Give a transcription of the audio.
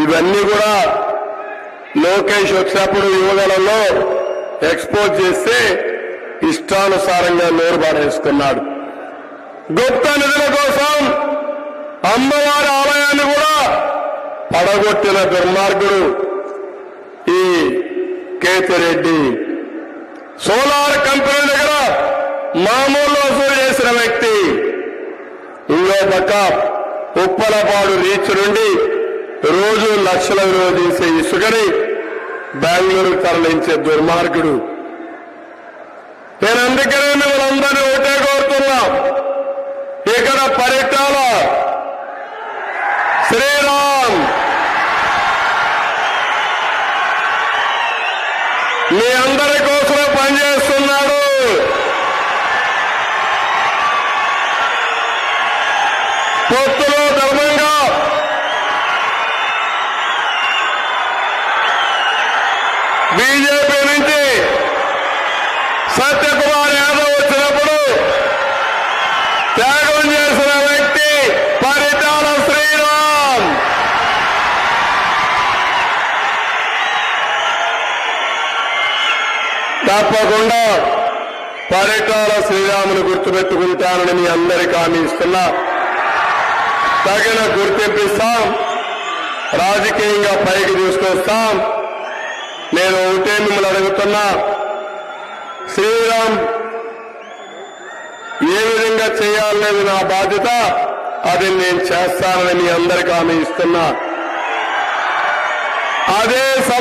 ఇవన్నీ కూడా లోకేష్ వచ్చినప్పుడు యువగలంలో ఎక్స్పోజ్ చేస్తే ఇష్టానుసారంగా నోరు పారేసుకున్నాడు గుప్త నిధుల కోసం అమ్మవారి ఆలయాన్ని కూడా పడగొట్టిన దుర్మార్గుడు ఈ కేతిరెడ్డి. సోలార్ కంపెనీ దగ్గర మామూలు వసూలు చేసిన వ్యక్తి. ఇంకో పక్క ఉప్పలపాడు రీచ్ నుండి రోజు లక్షల విలువ చేసే ఇసుకని బెంగళూరు తరలించే దుర్మార్గుడు. నేను అందుకనే మిమ్మల్ని ఒకటే కోరుతున్నా. ఇక్కడ పరిటాల శ్రీరామ్. మీ అందరి కోసం పనిచేస్తున్నాడు. పొత్తులో బీజేపీ నుంచి సత్యకుమార్ యాదవ్ వచ్చినప్పుడు త్యాగం చేసిన వ్యక్తి పరిటాల శ్రీరామ్. తప్పకుండా పరిటాల శ్రీరామును గుర్తుపెట్టుకుంటానని మీ అందరికీ హామీ ఇస్తున్నా. తగిన గుర్తింపిస్తాం రాజకీయంగా పైకి తీసుకొస్తాం. నేను ఒకటే మిమ్మల్ని అడుగుతున్నా శ్రీరామ్ ఏ విధంగా చేయాలనేది నా బాధ్యత అది నేను చేస్తానని మీ అందరికీ ఆమె ఇస్తున్నా. అదే స-